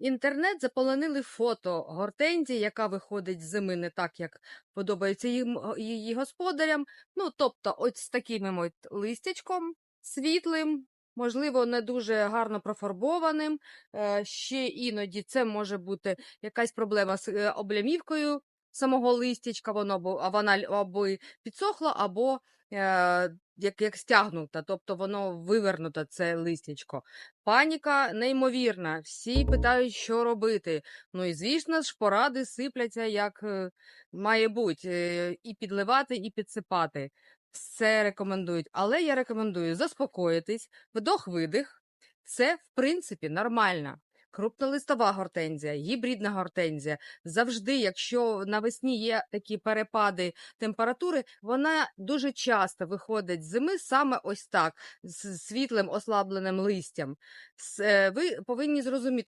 Інтернет заполонили фото гортензії, яка виходить з зими не так, як подобається їм, її господарям. Ну, тобто, ось з таким листячком світлим, можливо, не дуже гарно профарбованим. Е, Ще іноді це може бути якась проблема з е, облямівкою самого листячка, воно вона або підсохла, або е, як, як стягнута, тобто воно вивернуто, це листячко. Паніка неймовірна. Всі питають, що робити. Ну і звісно ж, поради сипляться як е, має бути, е, і підливати, і підсипати. Все рекомендують. Але я рекомендую заспокоїтись, вдох-видих. Це, в принципі, нормально. Крупнолистова гортензія, гібридна гортензія. Завжди, якщо навесні є такі перепади температури, вона дуже часто виходить з зими саме ось так, з світлим ослабленим листям. Е, Ви повинні зрозуміти,